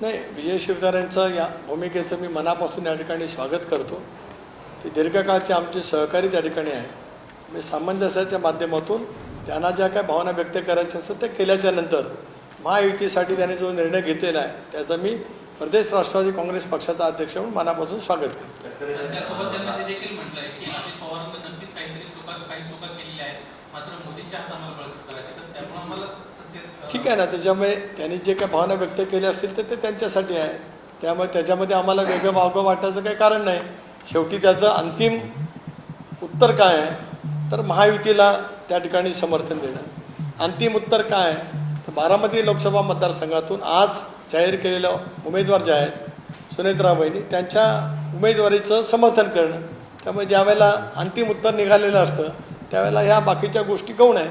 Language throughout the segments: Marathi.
नाही विजय शिवतारेंचं या भूमिकेचं मी मनापासून या ठिकाणी स्वागत करतो. ते दीर्घकाळचे आमचे सहकारी त्या ठिकाणी आहेत. मी सामंजस्याच्या माध्यमातून त्यांना ज्या काय भावना व्यक्त करायच्या असतात त्या केल्याच्यानंतर महायुतीसाठी त्याने जो निर्णय घेतलेला आहे त्याचा मी प्रदेश राष्ट्रवादी काँग्रेस पक्षाचा अध्यक्ष म्हणून मनापासून स्वागत करतो त्यासोबत त्यांनी ते देखील म्हटलंय की अजित पवारांनी नक्कीच काहीतरी चुका काही चुका केलेल्या आहेत मात्र मोदींच्या हात आम्हाला बळकट करायचे तर त्यामुळे आम्हाला सत्तेत ठीक आहे ना त्याच्यामुळे त्यांनी जे काही भावना व्यक्त केल्या असतील तर ते त्यांच्यासाठी आहे. त्यामुळे त्याच्यामध्ये आम्हाला वेगळं वावगं वाटायचं काही कारण नाही. शेवटी त्याचं अंतिम उत्तर काय आहे? तर महायुतीला त्या ठिकाणी समर्थन देणं. अंतिम उत्तर काय आहे? तर बारामती लोकसभा मतदारसंघातून आज जाहीर केलेले उमेदवार जे आहेत सुनेत्रा बहिणी त्यांच्या उमेदवारीचं समर्थन करणं. त्यामुळे ज्यावेळेला अंतिम उत्तर निघालेलं असतं त्यावेळेला ह्या बाकीच्या गोष्टी गौण आहेत?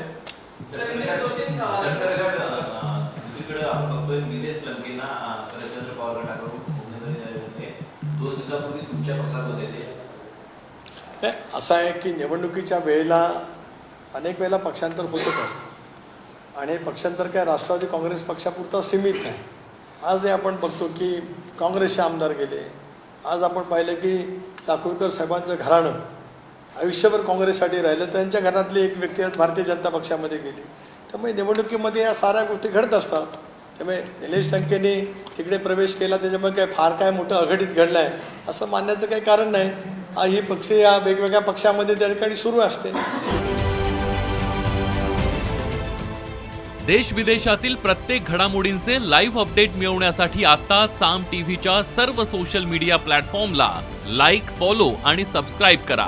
दुसरीकडे आपण बघतोय निलेश लंकेंना शरदचंद्र पवार गटाकडून उमेदवारी होते दोन दिवसापूर्वी तुमच्या पक्षात होते ते हे असं आहे की निवडणुकीच्या वेळेला अनेक वेळेला पक्षांतर होतच असतं. आणि पक्षांतर काय राष्ट्रवादी काँग्रेस पक्षापुरता सीमित नाही आजही आपण बघतो की काँग्रेसचे आमदार गेले. आज आपण पाहिलं की चाकूरकर साहेबांचं घराणं. आयुष्यभर काँग्रेससाठी राहिलं त्यांच्या घरातली एक व्यक्ती भारतीय जनता पक्षामध्ये गेली. त्यामुळे निवडणुकीमध्ये या साऱ्या गोष्टी घडत असतात. त्यामुळे निलेश टंकेने तिकडे प्रवेश केला त्याच्यामुळे काय फार काय मोठं अघटित घडलं आहे असं मानण्याचं काही कारण नाही. हा ही पक्ष या वेगवेगळ्या पक्षामध्ये त्या ठिकाणी सुरू असते. देश विदेशातील प्रत्येक घडामोडींचे लाईव्ह अपडेट मिळवण्यासाठी आता साम टीव्हीच्या सर्व सोशल मीडिया प्लॅटफॉर्मला लाईक फॉलो आणि सबस्क्राईब करा.